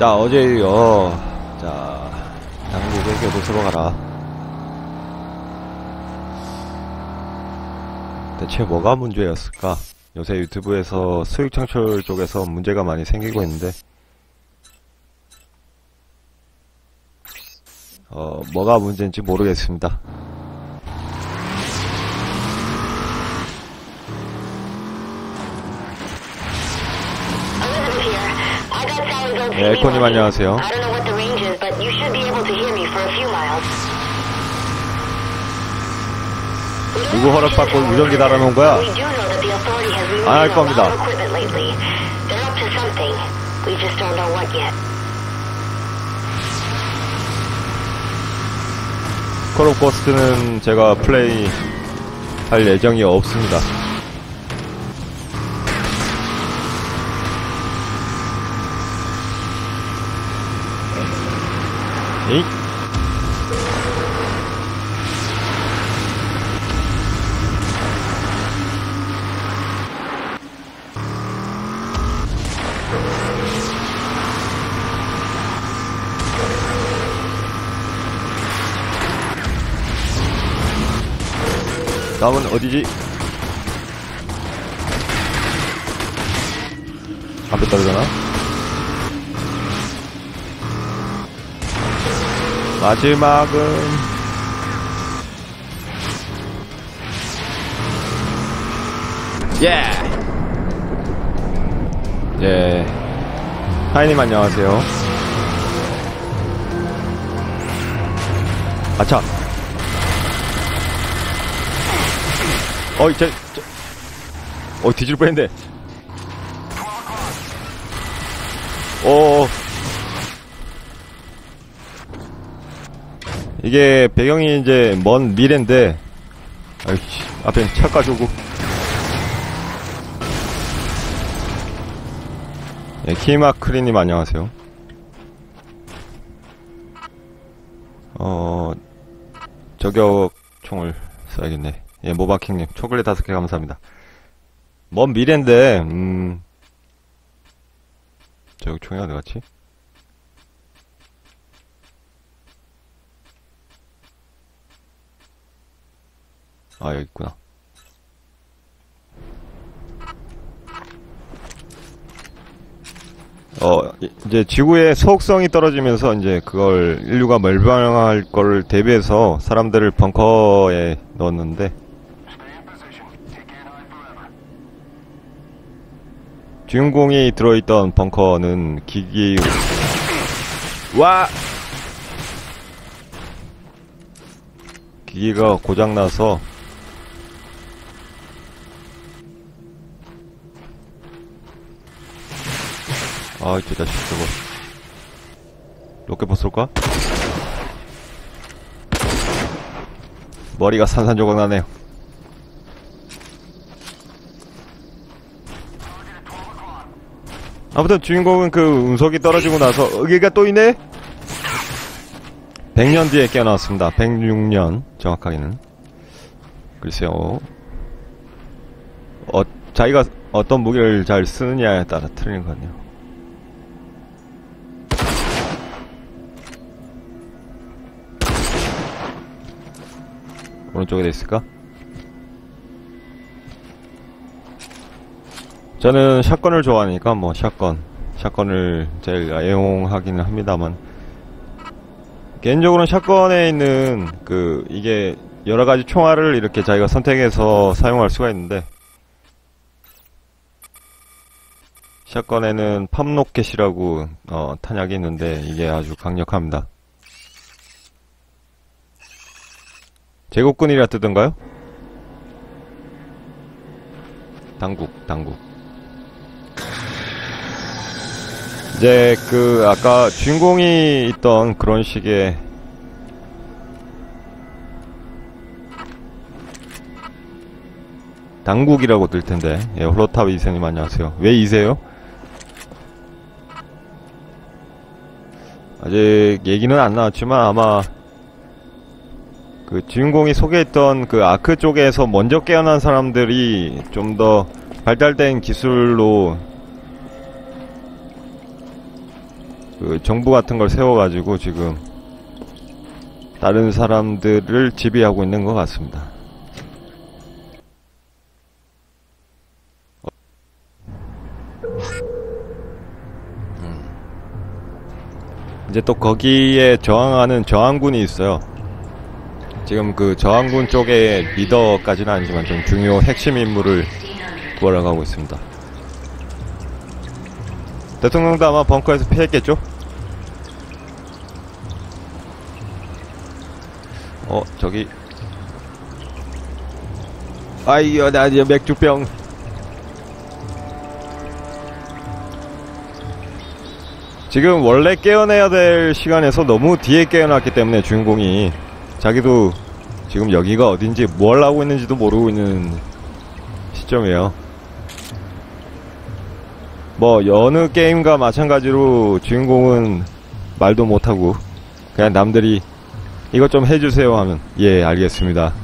자, 어제요. 자, 당국에게 모습로 가라. 대체 뭐가 문제였을까? 요새 유튜브에서 수익 창출 쪽에서 문제가 많이 생기고 있는데, 어, 뭐가 문제인지 모르겠습니다. 네, 에코님 안녕하세요. 누구 허락받고 무전기 달아놓은 거야? 안할 a lot 겁니다. of equipment lately. They're up to something. We just don't know what yet. 콜 오브 고스트는 제가 플레이 할 예정이 없습니다. 에잇. 다음은 어디지? 앞에 떨어져나? 마지막은 예! 예. 하이님 안녕하세요. 아차. 어이, 저, 저, 어, 뒤질 뻔했네. 어, 이게 배경이 이제 먼 미래인데, 아이씨, 앞에 차까지 오고. 예, 키마크리님 안녕하세요. 어, 저격 총을 써야겠네. 예, 모바킹님, 초콜릿 다섯 개 감사합니다. 먼 미래인데, 음, 저격 총이 어디 갔지? 아, 여기 있구나. 어, 이- 이제 지구의 소속성이 떨어지면서 이제 그걸 인류가 멸망할 거를 대비해서 사람들을 벙커에 넣었는데 주인공이 들어있던 벙커는 기기 와 기기가 고장나서 아, 이 자식 저거. 로켓포 쏠까? 머리가 산산조각 나네요. 아무튼 주인공은 그 운석이 떨어지고 나서 여기가 또 있네? 100년 뒤에 깨어났습니다. 106년 정확하게는. 글쎄요. 어, 자기가 어떤 무기를 잘 쓰느냐에 따라 틀린 것 같네요. 오른쪽에 돼 있을까? 저는 샷건을 좋아하니까 뭐 샷건 샷건을 제일 애용하기는 합니다만 개인적으로는 샷건에 있는 그 이게 여러 가지 총알을 이렇게 자기가 선택해서 사용할 수가 있는데 샷건에는 팝로켓이라고 어, 탄약이 있는데 이게 아주 강력합니다. 제국군이라 뜨던가요? 당국, 당국. 이제 그 아까 주인공이 있던 그런 식의 당국이라고 뜰 텐데. 예, 홀로탑 이세님 안녕하세요. 왜 이세요? 아직 얘기는 안 나왔지만 아마 그 주인공이 소개했던 그 아크 쪽에서 먼저 깨어난 사람들이 좀 더 발달된 기술로 그 정부 같은 걸 세워가지고 지금 다른 사람들을 지배하고 있는 것 같습니다. 음. 이제 또 거기에 저항하는 저항군이 있어요. 지금 그 저항군 쪽의 리더까지는 아니지만 좀 중요 핵심 인물을 구하러 가고 있습니다. 대통령도 아마 벙커에서 피했겠죠? 어, 저기. 아이여, 나 이제 맥주병. 지금 원래 깨어내야 될 시간에서 너무 뒤에 깨어났기 때문에 주인공이 자기도 지금 여기가 어딘지 뭘 하고 있는지도 모르고 있는 시점이에요. 뭐 여느 게임과 마찬가지로 주인공은 말도 못하고 그냥 남들이 이것 좀 해주세요 하면 예 알겠습니다.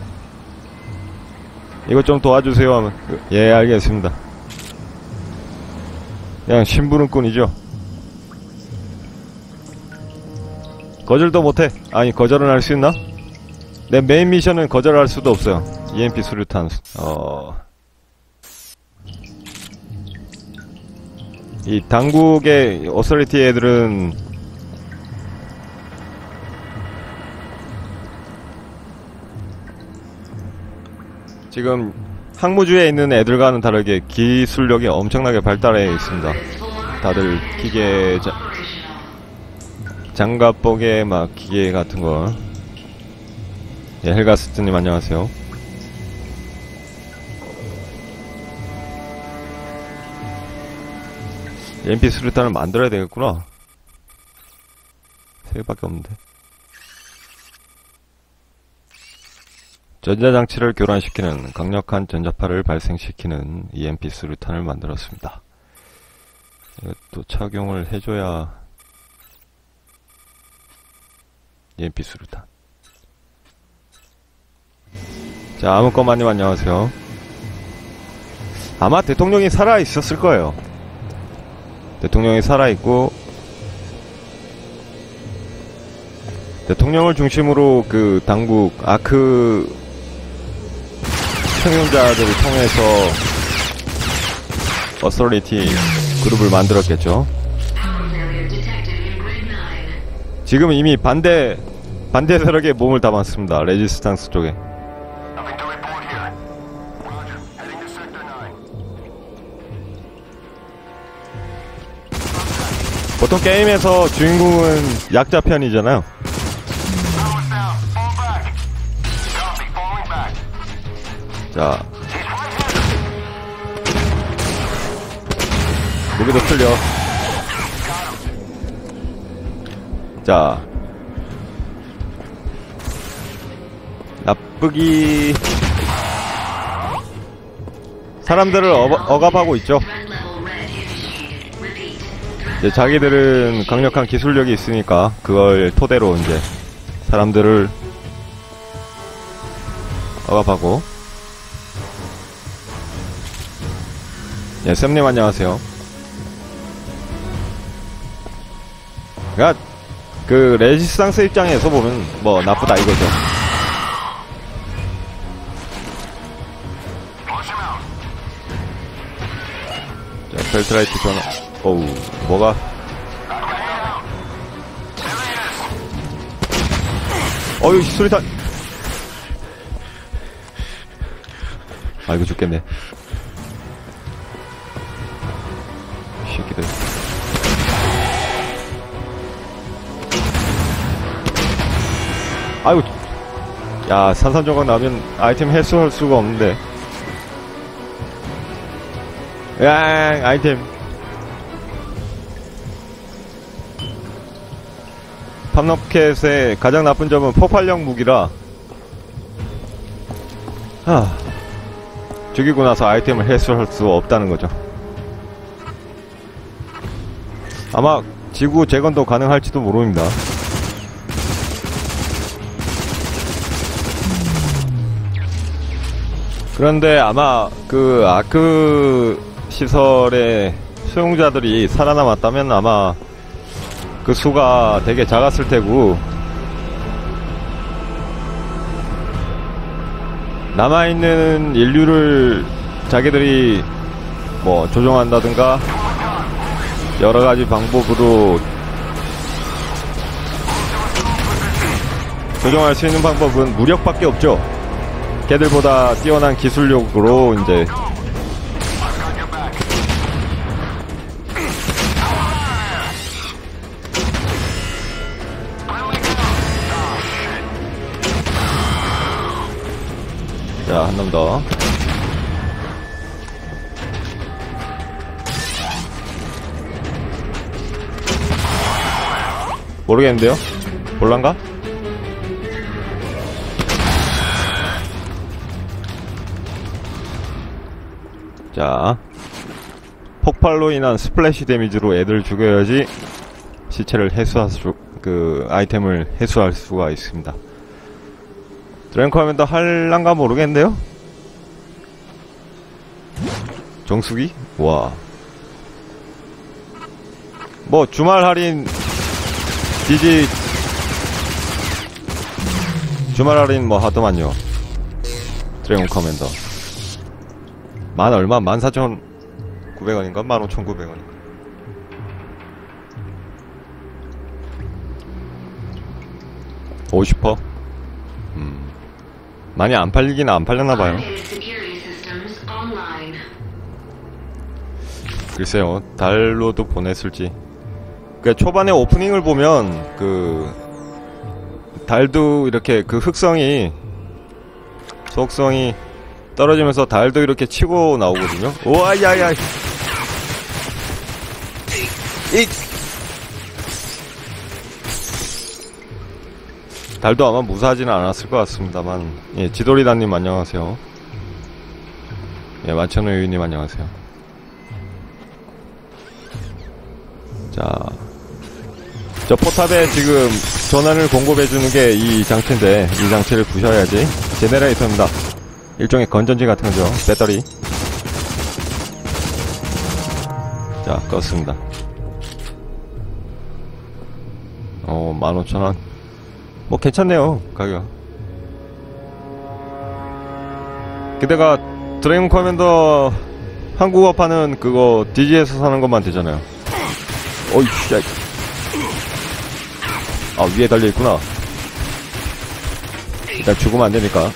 이것 좀 도와주세요 하면 예 알겠습니다. 그냥 심부름꾼이죠. 거절도 못해. 아니 거절은 할 수 있나? 내 메인 미션은 거절할 수도 없어요. EMP 수류탄. 어. 이 당국의 어서리티 애들은 지금 항무주에 있는 애들과는 다르게 기술력이 엄청나게 발달해 있습니다. 다들 기계 자, 장갑복에 막 기계 같은 거. 예, 헬가스트님 안녕하세요. MP 수류탄을 만들어야 되겠구나. 세 개밖에 없는데. 전자장치를 교란시키는 강력한 전자파를 발생시키는 EMP 수류탄을 만들었습니다. 이것도 착용을 해줘야 EMP 수류탄. 자, 아무것만님 안녕하세요. 아마 대통령이 살아 있었을 거예요. 대통령이 살아 있고, 대통령을 중심으로 그 당국, 아크 청용자들을 통해서 어서리티 그룹을 만들었겠죠. 지금 이미 반대, 반대 세력에 몸을 담았습니다. 레지스탕스 쪽에. 보통 게임에서 주인공은 약자 편이잖아요. 자. 무기도 틀려. 자. 나쁘기. 사람들을 어, 억압하고 있죠. 이제 자기들은 강력한 기술력이 있으니까 그걸 토대로 이제 사람들을 억압하고. 예, 쌤님 안녕하세요. 그니까, 그, 레지스탕스 입장에서 보면, 뭐, 나쁘다 이거죠. 자, 벨트라이트 전화. 어우, 뭐가? 어휴, 수리탄! 아, 이거 죽겠네. 이 새끼들. 아이고, 야, 산산조각 나면 아이템 해소할 수가 없는데. 야, 아이템. 팜너켓의 가장 나쁜 점은 폭발력 무기라. 하. 죽이고 나서 아이템을 해소할 수 없다는 거죠. 아마 지구 재건도 가능할지도 모릅니다. 그런데 아마 그 아크 시설의 수용자들이 살아남았다면 아마 그 수가 되게 작았을 테고 남아있는 인류를 자기들이 뭐 조종한다든가 여러 가지 방법으로 조종할 수 있는 방법은 무력밖에 없죠. 걔들보다 뛰어난 기술력으로 이제 자, 한 놈 더. 모르겠는데요? 볼란가? 자, 폭발로 인한 스플래시 데미지로 애들 죽여야지 시체를 해소할 수, 그, 아이템을 해소할 수가 있습니다. 드랭크 하면 더 할란가 모르겠는데요? 정수기? 와. 뭐, 주말 할인, 디지, 주말 할인 뭐 하더만요. 드래곤 커맨더. 만 얼마? 만 사천 구백 원인가? 만 오천 구백 원인가? 오십 퍼? 음. 많이 안 팔리긴 안 팔렸나봐요. 글쎄요, 달로도 보냈을지. 그 초반에 오프닝을 보면 그 달도 이렇게 그 흑성이 속성이 떨어지면서 달도 이렇게 치고 나오거든요. 우와, 야야. 이 달도 아마 무사하지는 않았을 것 같습니다만, 예, 지도리다님 안녕하세요. 예, 만천호 유님 안녕하세요. 자, 저 포탑에 지금 전원을 공급해주는 게 이 장치인데 이 장치를 부셔야지 제네레이터입니다. 일종의 건전지 같은 거죠. 배터리. 자, 껐습니다. 어, 15,000원. 뭐 괜찮네요, 가격. 게다가 드래곤 커맨더 한국어판은 그거 DG에서 사는 것만 되잖아요. 어이, 씨. 아, 위에 달려있구나. 일단 죽으면 안 되니까.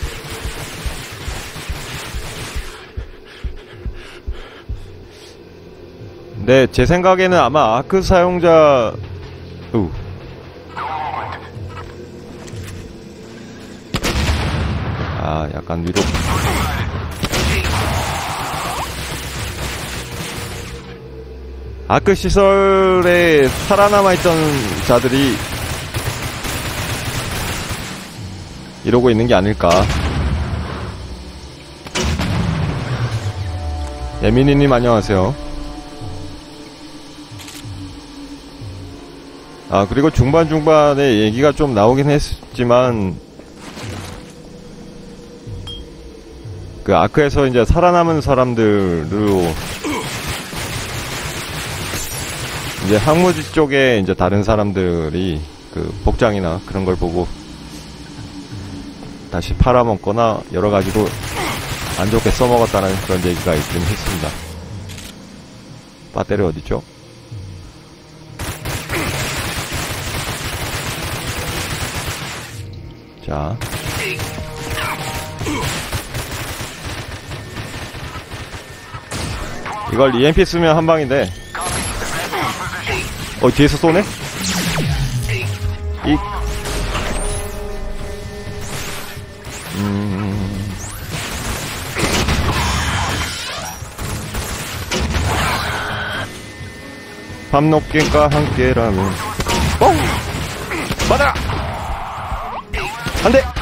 네, 제 생각에는 아마 아크 사용자, 으. 약간 위로. 아크 시설에 살아남아있던 자들이 이러고 있는 게 아닐까. 예민이님 안녕하세요. 아, 그리고 중반중반에 얘기가 좀 나오긴 했지만, 그 아크에서 이제 살아남은 사람들로 이제 항무지 쪽에 이제 다른 사람들이 그 복장이나 그런 걸 보고 다시 팔아먹거나 여러 가지로 안 좋게 써먹었다는 그런 얘기가 있긴 했습니다. 배터리 어디죠? 자. 이걸 EMP 쓰면 한 방인데. 어, 뒤에서 쏘네? 이. 음. 밤높게과 함께라면. 뻥! 맞아! 안 돼!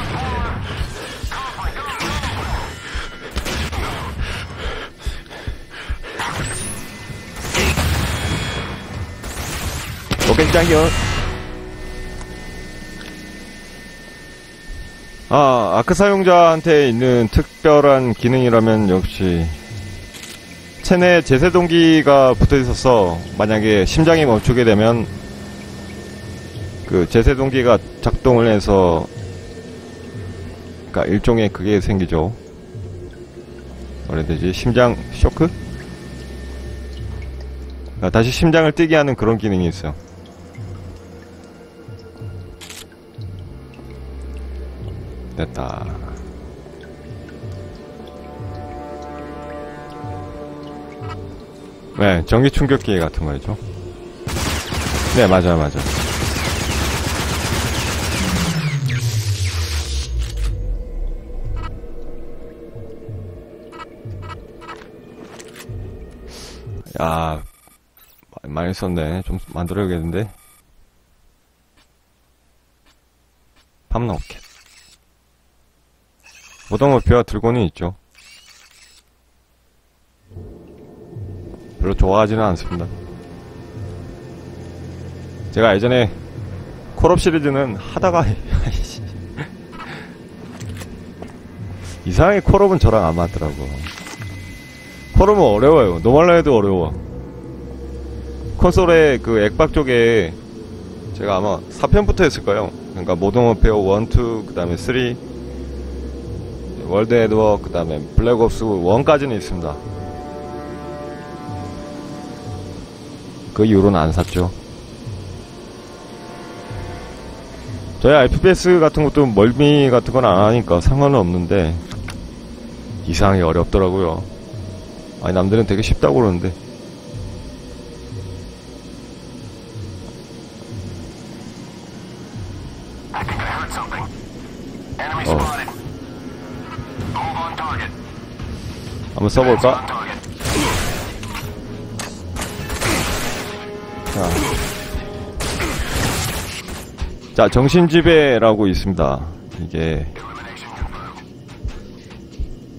짱이요. 아, 아크 사용자한테 있는 특별한 기능이라면 역시 체내 제세 동기가 붙어 있어서 만약에 심장이 멈추게 되면 그 제세 동기가 작동을 해서 그러니까 일종의 그게 생기죠. 뭐라 해야 되지? 심장 쇼크? 그러니까 다시 심장을 뛰게 하는 그런 기능이 있어요. 됐다. 네, 전기 충격기 같은 거죠. 네, 맞아요, 맞아요. 야, 많이- 많이 썼네. 좀 만들어야겠는데. 팜나오켓. 모동어피와 들고는 있죠. 별로 좋아하지는 않습니다. 제가 예전에 콜업 시리즈는 하다가. 이상하게 콜업은 저랑 안 맞더라고. 콜업은 어려워요. 해도 어려워. 콘솔의 그 액박 쪽에 제가 아마 4편부터 했을 거예요. 그러니까 모던 워페어 1, 2, 그 다음에 3, 월드 에드워, 그 다음에 블랙옵스 1까지는 있습니다. 그 이후로는 안 샀죠. 저희 FPS 같은 것도 멀미 같은 건 안 하니까 상관은 없는데 이상하게 어렵더라고요. 아니 남들은 되게 쉽다고 그러는데 한번 써볼까? 자, 자 정신지배라고 있습니다. 이게.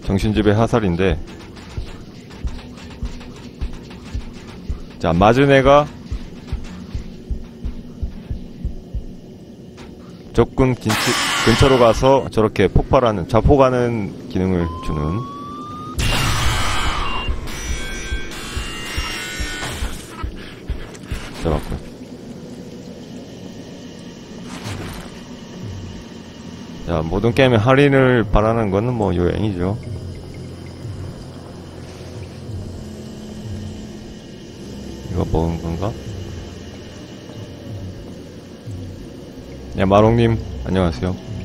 정신지배 하살인데 자 맞은 애가 적군 근처, 근처로 가서 저렇게 폭발하는 자폭하는 기능을 주는 잡았고요 자 모든 게임에 할인을 바라는 거는 뭐 요행이죠 이거 먹은 건가? 네, 마롱님, 안녕하세요.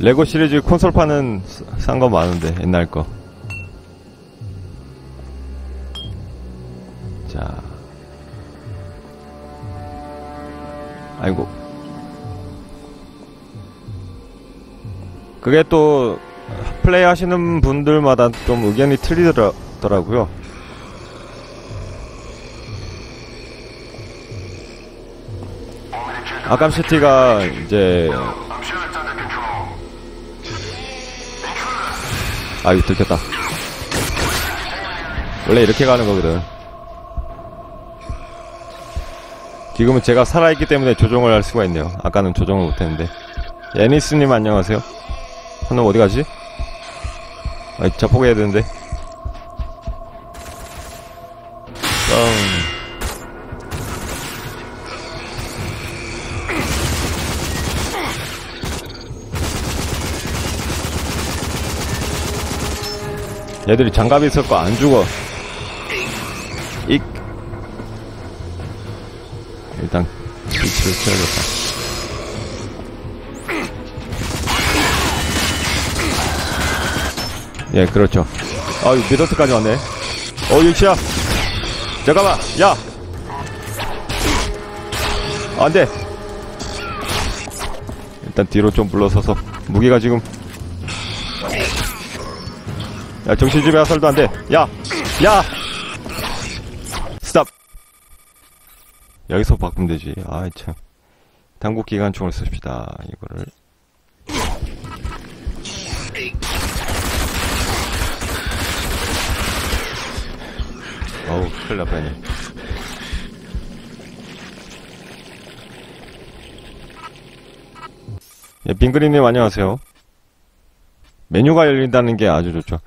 레고 시리즈 콘솔판은 산 거 많은데, 옛날 거. 자. 아이고. 그게 또, 플레이 하시는 분들마다 좀 의견이 틀리더라고요. 아감시티가 이제 아 이거 들켰다. 원래 이렇게 가는 거거든. 지금은 제가 살아있기 때문에 조종을 할 수가 있네요. 아까는 조종을 못했는데. 애니스님 안녕하세요. 한놈 어디 가지? 아 자폭해야 되는데. 다 얘들이 장갑이 있었고 안 죽어. 익. 일단 빛을 켜야겠다. 예, 그렇죠. 아, 이 미더스까지 왔네. 어, 유치야. 잠깐만, 야. 안 돼. 일단 뒤로 좀 물러서서 무기가 지금 야, 정신집에 화살도 안 돼. 야! 야! 스탑! 여기서 바꾸면 되지. 아이, 참. 당국 기관총을 씁시다. 이거를. 어우, 큰일 날 뻔했네. 예, 빙그리님 안녕하세요. 메뉴가 열린다는 게 아주 좋죠.